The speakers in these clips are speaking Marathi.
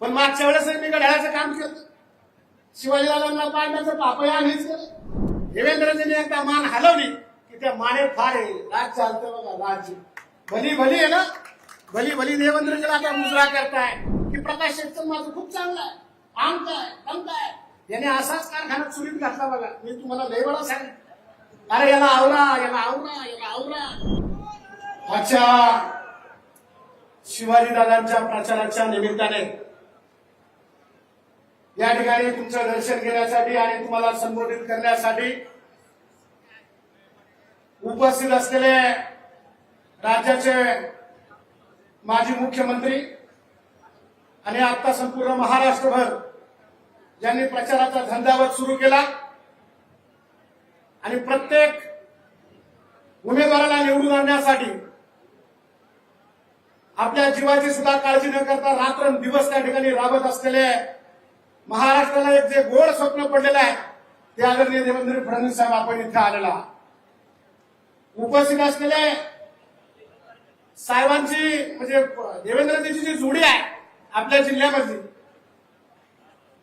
पण मागच्या वेळेस मी घड्याळाचं काम केलं. शिवाजीराजांना पाडण्याचं पापया आम्हीच केलं. देवेंद्रजीने एकदा मान हलवली की त्या माने फार आहे. राज चालतं बघा राज्य भली भली आहे ना? भली भली देवेंद्रजीला आता मुजरा करताय. की प्रकाश शेटचं माझं खूप चांगलं आहे. आम काय याने असाच कारखाना चुरीत घातला बघा. मी तुम्हाला लय वेळा सांगितलं. अरे याला आवरा याला आवरा याला आवरा. अच्छा. शिवाजी दादांच्या प्रचाराच्या निमित्ताने या ठिकाणी तुमचं दर्शन घेण्यासाठी आणि तुम्हाला संबोधित करण्यासाठी उपस्थित असलेले राज्याचे माजी मुख्यमंत्री आणि आता संपूर्ण महाराष्ट्रभर ज्यांनी प्रचाराचा धंदावत सुरू केला आणि प्रत्येक उमेदवाराला निवडून आणण्यासाठी आपल्या जीवाची सुद्धा काळजी न करता रात्र दिवस त्या ठिकाणी राबत असलेले महाराष्ट्राला एक जे गोड स्वप्न पडलेलं आहे ते आदरणीय देवेंद्र फडणवीस साहेब आपण इथे आलेला उपस्थित असलेले साहेबांची म्हणजे देवेंद्रजीची जी जोडी आहे आपल्या जिल्ह्यामधली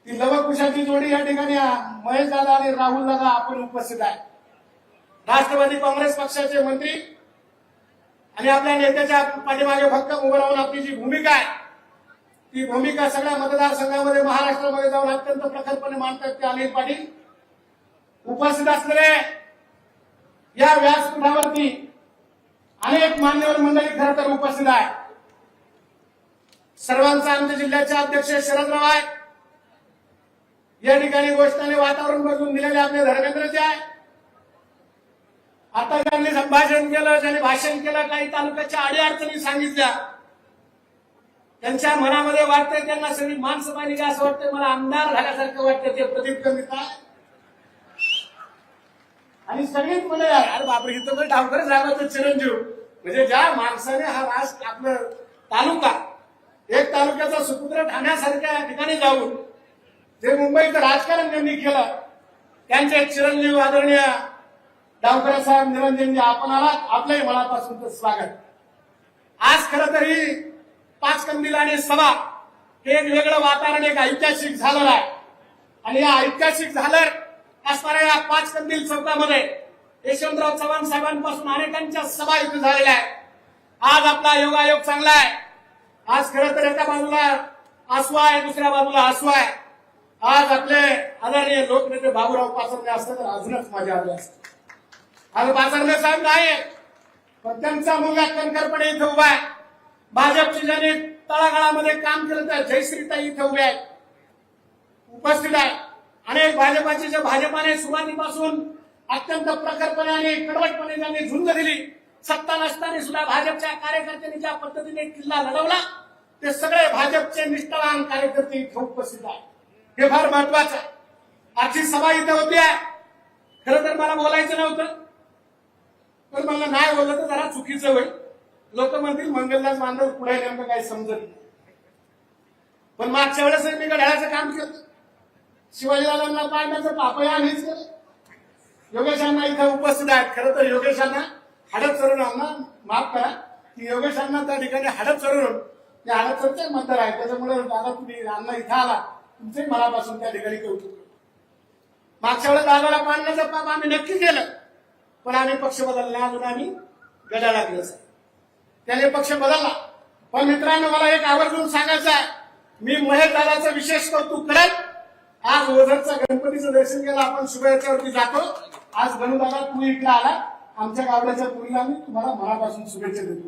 ती लवकुशाची जोडी या ठिकाणी महेश दादा आणि राहुल दादा आपण उपस्थित आहे. राष्ट्रवादी काँग्रेस पक्षाचे मंत्री आणि आपल्या नेत्याच्या पाठीमागे फक्त उभं राहून आपली जी भूमिका आहे ती भूमिका सगळ्या मतदारसंघामध्ये महाराष्ट्रामध्ये जाऊन अत्यंत प्रखरपणे मांडतात ते अनिल पाटील. उपस्थित असलेले या व्यासपीठावरती अनेक मान्यवर मंडळी खर तर उपस्थित आहे सर्वांचा आमच्या जिल्ह्याचे अध्यक्ष शरदराव आहे या ठिकाणी गोष्टाने वातावरण बदलून दिलेले आपले धर्मेंद्रजी आहे आता ज्यांनी संभाषण केलं ज्यांनी भाषण केलं काही तालुक्याच्या अडीअडचणी सांगितल्या त्यांच्या मनामध्ये वाटतंय त्यांना सगळी माणसं पाहिली का असं वाटतंय मला आमदार झाल्यासारखं वाटतं ते प्रदीप कमिता आणि सगळीच म्हणजे अरे बापरे इथं तर डावकर साहेबांचं चिरंजीव. म्हणजे ज्या माणसाने हा राष्ट्र आपलं तालुका एक तालुक्याचा सुपुत्र ठाण्यासारख्या ठिकाणी जाऊन जे मुंबईचं राजकारण त्यांनी केलं त्यांचे चिरंजीव आदरणीय डावकर साहेब निरंजनजी आपण आलात आपल्याही मनापासून स्वागत. आज खरं तर ही पाच कंदील आणि सभा हे एक वेगळं वातावरण एक ऐतिहासिक झालेलं आहे. आणि या ऐतिहासिक झालं असणाऱ्या या पाच कंदील चौकामध्ये यशवंतराव चव्हाण साहेबांपासून अनेकांच्या सभा इथे झालेल्या आहेत. आज आपला योगायोग चांगला आहे. आज खरं तर एका बाजूला आसवा आहे दुसऱ्या बाजूला आसवा आहे. आज आपले आदरणीय लोकनेते बाबूराव पाचरणे असते तर अजूनच मजा आली असते आज पाचरणे साहेब नाही पण त्यांचा मुलगा कणखरपणे इथे उभा आहे. भाजपचे ज्याने तळागाळामध्ये काम केलं त्या जयश्रीताई इथे उभे आहेत. उपस्थित आहे अनेक भाजपाचे जे भाजपाने सुरुवातीपासून अत्यंत प्रखरपणे आणि कडवटपणे ज्यांनी झुंज दिली. सत्ता नसताना सुद्धा भाजपच्या कार्यकर्त्यांनी ज्या पद्धतीने किल्ला लढवला ते सगळे भाजपचे निष्ठावान कार्यकर्ते इथे उपस्थित आहेत. हे फार महत्वाचं आहे. आजची सभा इथे होती आहे. खरं तर मला बोलायचं नव्हतं. पण मला नाही बोललं तर जरा चुकीचं होईल. लोक म्हणतील मंगलदास बांधव पुढे नेमकं काही समजत नाही. पण मागच्या वेळेस मी घड्याळाचं काम केलं. शिवाजीराजांना पाडण्याचं पापया आम्हीच केलं. योगेशांना इथं उपस्थित आहेत. खरं तर योगेशांना हडप चरून यांना माफ करा. की योगेशांना त्या ठिकाणी हडप चरून ते हडपचरचे मतदार आहेत त्याच्यामुळे दादा तुम्ही अण्णा इथं आला. तुमचे मनापासून त्या ठिकाणी कौतुक मागच्या वेळेस दादाला पाडण्याचं पाप आम्ही नक्की केलं. पण आम्ही पक्ष बदलला अजून आम्ही गडाला गेलो साहेब. त्याने पक्ष बदलला. पण मित्रांनो मला एक आवर्जून सांगायचं आहे. मी महेश दादाचं विशेष कौतुक करत आज ओझरचं गणपतीचं दर्शन केलं आपण शुभेच्छावरती जातो. आज गणुदादा तुम्ही इकडे आला. आमच्या गावड्याच्या पुरीला मी तुम्हाला मनापासून शुभेच्छा देतो.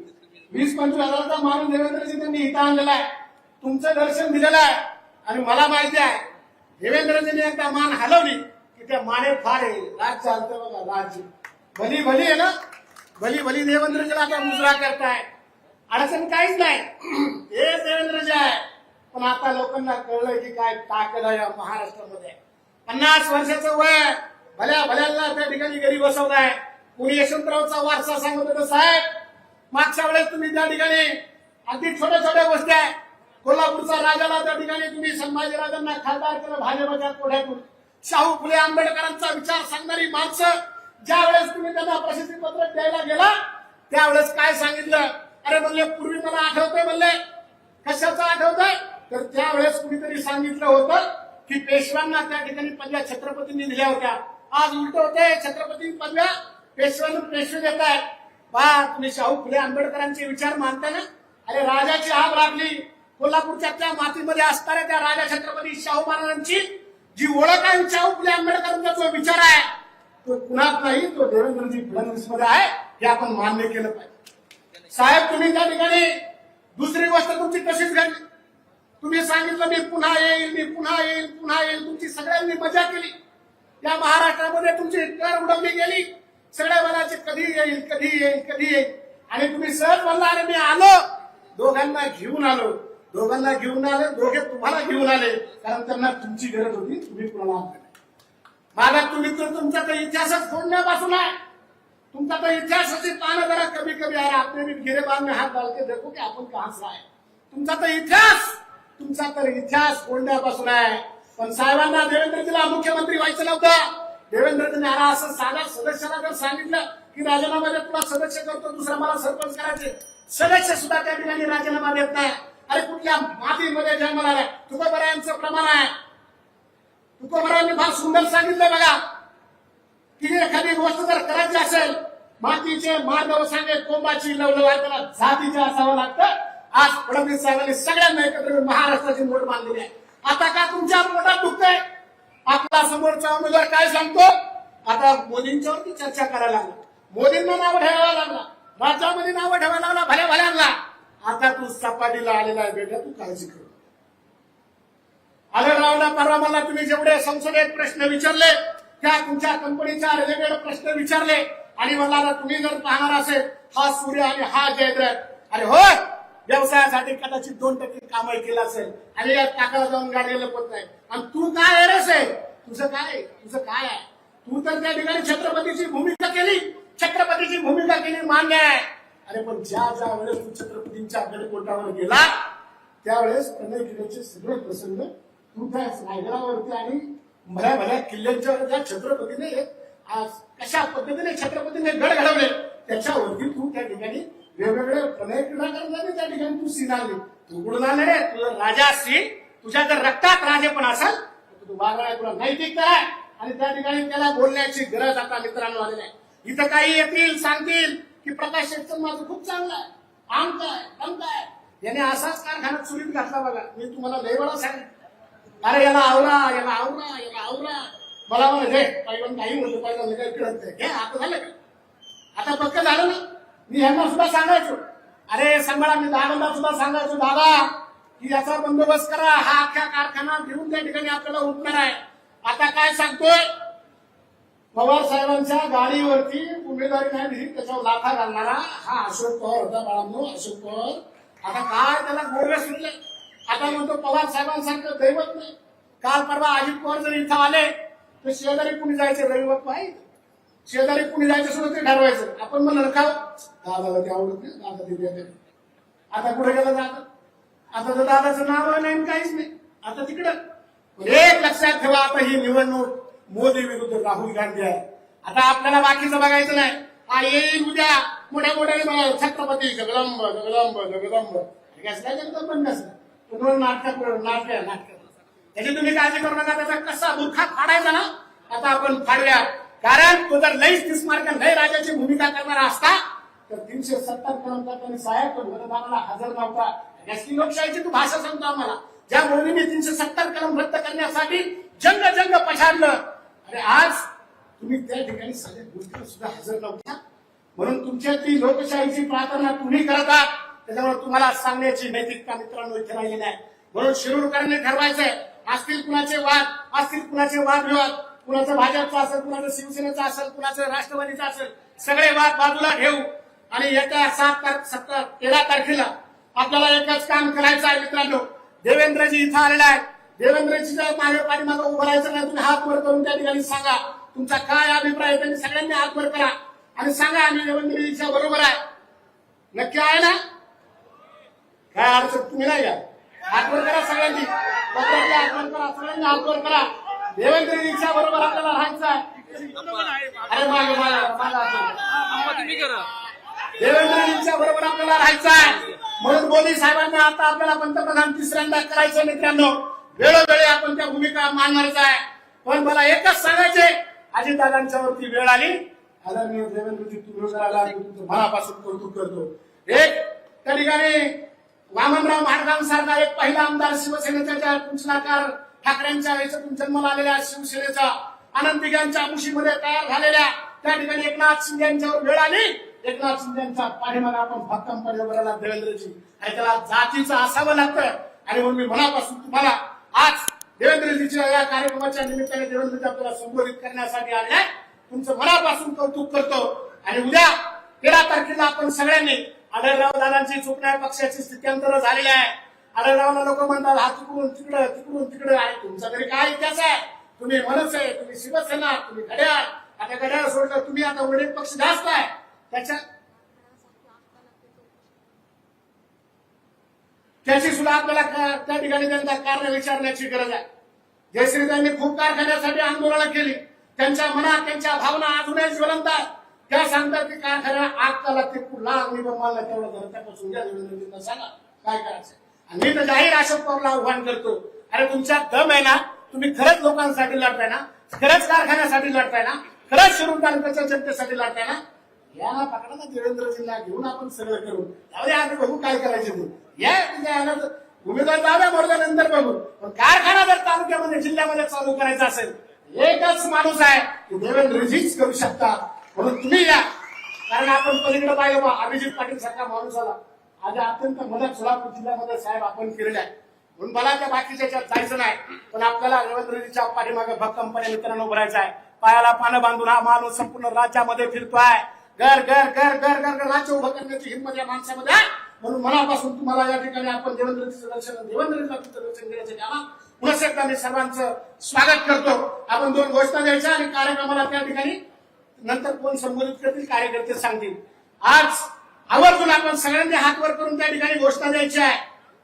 वीस पंचवीस हजाराचा माणूस देवेंद्रजी त्यांनी इथं आणलेला आहे. तुमचं दर्शन दिलेलं आहे. आणि मला माहिती आहे देवेंद्रजींनी एकदा मान हलवली की त्या माने फार आहे. राज चालतं बघा राज भली भली आहे ना? भली भली देवेंद्रजीला आता मुजरा करताय. अडचण काहीच नाही. हे देवेंद्रजी आहे. पण आता लोकांना कळलं की काय ताकद आहे या महाराष्ट्रामध्ये. पन्नास वर्षाचं वय. भल्या भल्याला त्या ठिकाणी घरी बसवलाय कुणी यशवंतरावचा वारसा सांगत होतं साहेब मागच्या वेळेस तुम्ही त्या ठिकाणी अगदी छोट्या छोट्या गोष्टी आहे. कोल्हापूरचा राजाला त्या ठिकाणी तुम्ही संभाजीराजांना खासदार केलं भाजपच्या कोठ्यातून. शाहू फुले आंबेडकरांचा विचार सांगणारी माणसं ज्या वेळेस तुम्ही त्यांना प्रशस्ती पत्रक द्यायला गेला त्यावेळेस काय सांगितलं? अरे म्हणले पूर्वी मला आठवतंय म्हणले. कशाचं आठवतंय? तर त्यावेळेस कुणीतरी सांगितलं होतं की पेशव्यांना त्या ठिकाणी पदव्या छत्रपतींनी दिल्या होत्या. आज उलट होते छत्रपती पदव्या पेशव्यांना पेशवे देत आहेत. पहा तुम्ही शाहू फुले आंबेडकरांचे विचार मानता ना? अरे राजाची आग लागली. कोल्हापूरच्या त्या मातीमध्ये असणाऱ्या त्या राजा छत्रपती शाहू महाराजांची जी ओळख आहे शाहू फुले आंबेडकरांचा जो विचार आहे तो कुणात नाही तो देवेंद्रजी फडणवीसमध्ये आहे हे आपण मान्य केलं पाहिजे. साहेब तुम्ही त्या ठिकाणी दुसरी गोष्ट तुमची तशीच घडली. तुम्ही सांगितलं मी पुन्हा येईल मी पुन्हा येईल पुन्हा येईल. तुमची सगळ्यांनी मजा केली. या महाराष्ट्रामध्ये तुमची कर उडवली गेली. सगळ्या मनाचे कधी येईल कधी येईल कधी येईल. आणि तुम्ही सहज म्हणला अरे मी आलो. दोघांना घेऊन आलो. दोघांना घेऊन आले दोघे तुम्हाला घेऊन आले. कारण त्यांना तुमची गरज होती तुम्ही कुणाला मला तुम्ही तर तुमचा तर इतिहासच फोडण्यापासून आहे. तुमचा तर इतिहासाची पानं जरा कमी कमी आहे. आपले भी गिरे बाद हात बालके देखो की आपण कहां आहे तुमचा तर इतिहास तुमचा तर इतिहास फोडण्यापासून आहे. पण साहेबांना देवेंद्रजीला मुख्यमंत्री व्हायचं नव्हतं. देवेंद्रजी आला असं साधा सदस्याला जर सांगितलं की राजीनामा देत तुला सदस्य करतो दुसरा मला सरपंच करायचे. सदस्य सुद्धा त्या ठिकाणी राजीनामा देत नाही. अरे कुठल्या मातीमध्ये जन्माला आलाय? तुकोबरायांचं प्रमाण आहे. तुकोबरायांनी फार सुंदर सांगितलं बघा. की एखादी गोष्ट जर करायची असेल मातीचे मानव सांगे कोंबाची लवलवाय त्याला जातीचे असावं लागतं. आज फडणवीस साहेबांनी सगळ्यांना एकत्र महाराष्ट्राची नोट बांधलेली आहे. आता का तुमच्या पोटात दुखतंय? आपला समोरचा उमेदवार काय सांगतो? आता मोदींच्यावरती चर्चा करायला लागला. मोदींना नाव ठेवायला लागला. राज्यामध्ये नाव ठेवायला लागला भल्या भल्यांना. आता तू सपाटीला आलेला आहे बेटा तू काळजी कर. आढळरावला परवा मला तुम्ही जेवढे संसदेत प्रश्न विचारले त्या तुमच्या कंपनीच्या रिलेटेड प्रश्न विचारले आणि मला तुम्ही जर पाहणार असेल हा सूर्य आणि हा जयद्रथ. अरे हो व्यवसायासाठी कदाचित दोन टक्के कामही केलं असेल आणि या टाकाला जाऊन गाडीला लपत नाही. आणि तू काय आहे रस तुझं काय तुझं काय आहे? तू तर त्या ठिकाणी छत्रपतीची भूमिका केली. छत्रपतीची भूमिका केली मान्य आहे. अरे पण ज्या ज्या वेळेस तू छत्रपतींच्या गडकोटावर गेला त्यावेळेस प्रणय किल्ल्याचे सगळे प्रसंग तू रायगडावरती आणि भल्या भल्या किल्ल्यांच्या ज्या छत्रपतीने आज कशा पद्धतीने छत्रपतीने गड घडवले त्याच्यावरती तू त्या ठिकाणी वेगवेगळे प्रणय क्रीडा करताना त्या ठिकाणी तू सीन तू कुठून आले रे राजा असशील तुझ्या जर रक्तात राजे पण असेल तर तू वागणा तुला नैतिकता आहे. आणि त्या ठिकाणी त्याला बोलण्याची गरज आता मित्रांनो आलेली आहे. इथं काही येतील सांगतील की प्रकाश शेटचं माझं खूप चांगलं आहे. आमचं आहे आमचं आहे. याने असाच कारखाना चुरीत घातला बघा. मी तुम्हाला लय वेळा सांगितलं अरे याला आवरा याला आवरा याला आवरा. मला म्हणा हे पहिलं काही म्हणतो पहिलं काय कळत नाही. हे आता झालं का? आता पक्क झालं ना. मी ह्यांना सुद्धा सांगायचो. अरे सांभाळा मी दादांना सुद्धा सांगायचो दादा. की याचा बंदोबस्त करा. हा अख्ख्या कारखाना घेऊन त्या ठिकाणी आपल्याला उठणार आहे आता काय सांगतोय? पवार साहेबांच्या गाडीवरती उमेदवारी नाही त्याच्यावर लाथा घालणारा हा अशोक पवार होता बाळांनो अशोक पवार. आता काय त्याला गोडवे सुटले? आता म्हणतो पवार साहेबांसारखं दैवत नाही. काल परवा अजित पवार जर इथं आले तर शेजारी कुणी जायचे? दैवत पाहिजे शेजारी कुणी जायचं सुद्धा ते ठरवायचं. आपण म्हणलं का दादाला ते आवडत नाही. दादा ते आता कुठे गेलं दादा? आता तर दादाचं नाव नाही आणि काहीच नाही. आता तिकडं. एक लक्षात ठेवा आता ही निवडणूक मोदी विरुद्ध राहुल गांधी आहे. आता आपल्याला बाकीचं बघायचं नाही. हा येईल उद्या. मोठ्या मोठ्या छत्रपती जगदंब जगदंब जगदंब. हे कसं काय जगदंब पण नसलं तुम्हाला नाटक नाटक नाटक. त्याची तुम्ही काळजी करू नका त्याचा कसा दुःखा फाडायचा ना आता आपण फाडूया. कारण तो जर लईच तीस मार्क लय राजाची भूमिका करणारा असता तर तीनशे सत्तर कर्मचाऱ्यांनी साहेब मतदानाला हजर नव्हता. याची लोकशाहीची तू भाषा सांगतो आम्हाला. ज्या मोदींनी तीनशे सत्तर कलम रद्द करण्यासाठी जंग जंग पछाडलं अरे आज तुम्ही त्या ठिकाणी सगळ्या गोष्टी सुद्धा हजर नव्हत्या म्हणून तुमच्या ती लोकशाहीची प्रार्थना तुम्ही करतात त्याच्यामुळे तुम्हाला सांगण्याची नैतिकता मित्रांनो इथे राहिली नाही म्हणून शिरूरकरांनी ठरवायचंय असतील कुणाचे वाद असतील कुणाचे वादविवाद कुणाचं भाजपचं असेल कुणाचं शिवसेनेचा असेल कुणाचं राष्ट्रवादीचं असेल सगळे वाद बाजूला ठेवू आणि येत्या सात तार तेरा तारखेला आपल्याला एकच काम करायचं आहे मित्रांनो. देवेंद्रजी इथं आलेले आहेत. देवेंद्रजीच्या मागे पाठीमागं उभं राहायचं नाही. तुम्ही हात वर करून त्या ठिकाणी सांगा. तुमचा काय अभिप्राय आहे? त्यांनी सगळ्यांनी हात वर करा. आणि सांगा आम्ही देवेंद्रजीच्या बरोबर आहे. नक्की आहे ना? काय अडचण तुम्ही नाही का? आठवण करा सगळ्यांनी पत्राची आठवण करा सगळ्यांनी आठवण करा. देवेंद्र रिक्षा बरोबर आपल्याला राहायचं आहे. अरे मागे मागे देवेंद्र रिक्षा बरोबर आपल्याला राहायचं आहे. म्हणून मोदी साहेबांना आता आपल्याला पंतप्रधान तिसऱ्यांदा करायचं मित्रांनो. वेळोवेळी आपण त्या भूमिका मानणारच आहे. पण मला एकच सांगायचे अजितदादांच्या वरती वेळ आली. आदरणीय देवेंद्रजी तुम्ही तुमचं मनापासून कौतुक करतो. एक त्या ठिकाणी वामनराव माडगांसारखा एक पहिला आमदार शिवसेनेचा त्या कुंचनाकार ठाकरेंच्या याच्यातून जन्माला आलेल्या शिवसेनेचा आनंद दिघांच्या मुशीमध्ये तयार झालेल्या त्या ठिकाणी एकनाथ शिंदे यांच्यावर वेळ आली. एकनाथ शिंदे यांचा पाठीमागे आपण भक्कम पर्यावरणाला देवेंद्रजी आणि त्याला जातीचं असावं लागतं. आणि म्हणून मी मनापासून तुम्हाला आज देवेंद्रजीच्या या कार्यक्रमाच्या निमित्ताने देवेंद्रजी आपल्याला संबोधित करण्यासाठी आले तुमचं मनापासून कौतुक करतो. आणि उद्या तेरा तारखेला आपण सगळ्यांनी आढळराव दादांची चुकण्या पक्षाची स्थित्यंतर झालेली आहे. आढळरावला लोक म्हणतात हा तिकडून तिकडं तिकडून तिकडं. आहे तुमचा तरी काय इतिहास आहे? तुम्ही मनस आहे तुम्ही शिवसेना तुम्ही घड्याळ. आता घड्याळ सोडलं तुम्ही आता वडील पक्ष जास्त आहे. त्याच्या त्याची सुद्धा आपल्याला त्या ठिकाणी त्यांना कारण विचारण्याची गरज आहे. जयश्री खूप कारखान्यासाठी आंदोलनं केली. त्यांच्या मनात त्यांच्या भावना अजूनही ज्वलंत आहेत. त्या सांगतात की खरं आग का ते पुन्हा मी मला तेवढं झालं त्यापासून घ्या देवेंद्रजींना सांगा काय करायचं आणि मी तर जाहीर अशोक पवारला आव्हान करतो. अरे तुमच्या दम आहे ना तुम्ही खरंच लोकांसाठी लढताय ना खरंच कारखान्यासाठी लढताय ना खरंच शिरूर तालुक्याच्या जनतेसाठी लढताय ना या पकडा ना देवेंद्रजींना घेऊन आपण सगळं करू. त्यामध्ये आम्ही बघू काय करायचे ते. या याला उमेदवार जाव्या मोडल्यानंतर बघू. पण कारखाना जर तालुक्यामध्ये जिल्ह्यामध्ये चालू करायचा असेल एकच माणूस आहे की देवेंद्रजीच करू शकता. म्हणून तुम्ही या. कारण आपण पलीकडे पाहिलं बा अभिजित पाटील सारखा माणूस आला. आज अत्यंत मदत सोलापूर जिल्ह्यामध्ये साहेब आपण केलेले आहे म्हणून मला त्या बाकीच्या याच्यात जायचं नाही. पण आपल्याला रवींद्रजीच्या पाठीमागे भक्कमपणे मित्रांनो उभरायचं आहे. पायाला पानं बांधून हा माणूस संपूर्ण राज्यामध्ये फिरतोय. घर घर घर घर घर घर. राज्य उभं करण्याची हिंमत या माणसामध्ये म्हणून मनापासून तुम्हाला या ठिकाणी आपण देवेंद्रजीचं दर्शन देवेंद्रजीला तुमचं दर्शन घेण्यासाठी आला पुन्हा एकदा मी सर्वांचं स्वागत करतो. आपण दोन घोषणा द्यायच्या आणि कार्यक्रमाला त्या ठिकाणी नंतर कोण संबोधित करतील कार्यकर्ते सांगतील. आज आवर्जून आपण सगळ्यांनी हात वर करून त्या ठिकाणी घोषणा द्यायची आहे.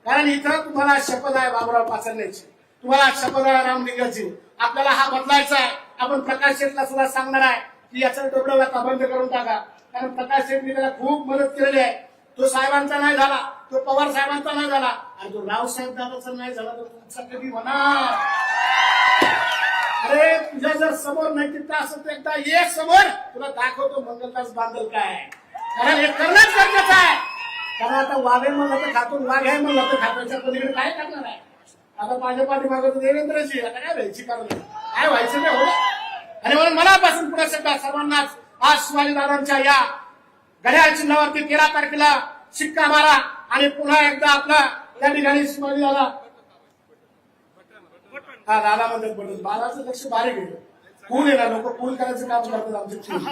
कारण इथं तुम्हाला शपथ आहे बाबुराव पाचरण्याची तुम्हाला शपथ आहे रामलिंगाची. आपल्याला हा बदलायचा आहे. आपण प्रकाश शेठला सुद्धा सांगणार आहे की याचं डोबडं आता बंद करून टाका. कारण प्रकाश शेठने त्याला खूप मदत केलेली आहे. तो साहेबांचा नाही झाला तो पवार साहेबांचा नाही झाला. आणि तो रावसाहेब दादाचा नाही झाला तर तुमचा कधी म्हणा अरे तुझ्या जर समोर नैतिकता असेल तर एकदा ये समोर. तुला दाखवतो मंगलदास बांधल काय. आहे. कारण हे करणंच गरजेचं आहे. कारण आता वाघे म्हणलं तर खातो वाघ आहे म्हणलं तर खात्याच्या पलीकडे काय करणार आहे? आता माझ्या पाठीमागं तर देवेंद्रजी आता काय व्हायची कारण? काय व्हायचं नाही हो? आणि म्हणून मनापासून पुढे सध्या सर्वांनाच आज शिवाजी दादांच्या या घड्याळ चिन्हावरती तेरा तारखेला शिक्का मारा आणि पुन्हा एकदा आपला या ठिकाणी शिवाजी दादा हा दादा म्हणतात बटन बाळाचं लक्ष बारीक आहे पूल येणार लोक? पूल करायचं काम करतात आमचे team.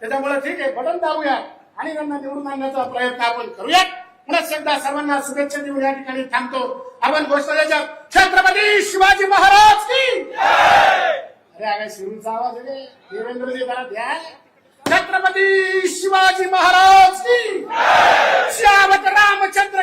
त्याच्यामुळे ठीक आहे बटन दाबूया आणि त्यांना निवडून आणण्याचा प्रयत्न आपण करूयात. पुन्हा एकदा सर्वांना शुभेच्छा देऊन या ठिकाणी थांबतो. आपण घोषणा द्यायच्या छत्रपती शिवाजी महाराज की अरे अगं शिरूरचा आवाज आहे रे. देवेंद्रजी जरा द्या. छत्रपती शिवाजी महाराज की श्यामत रामचंद्र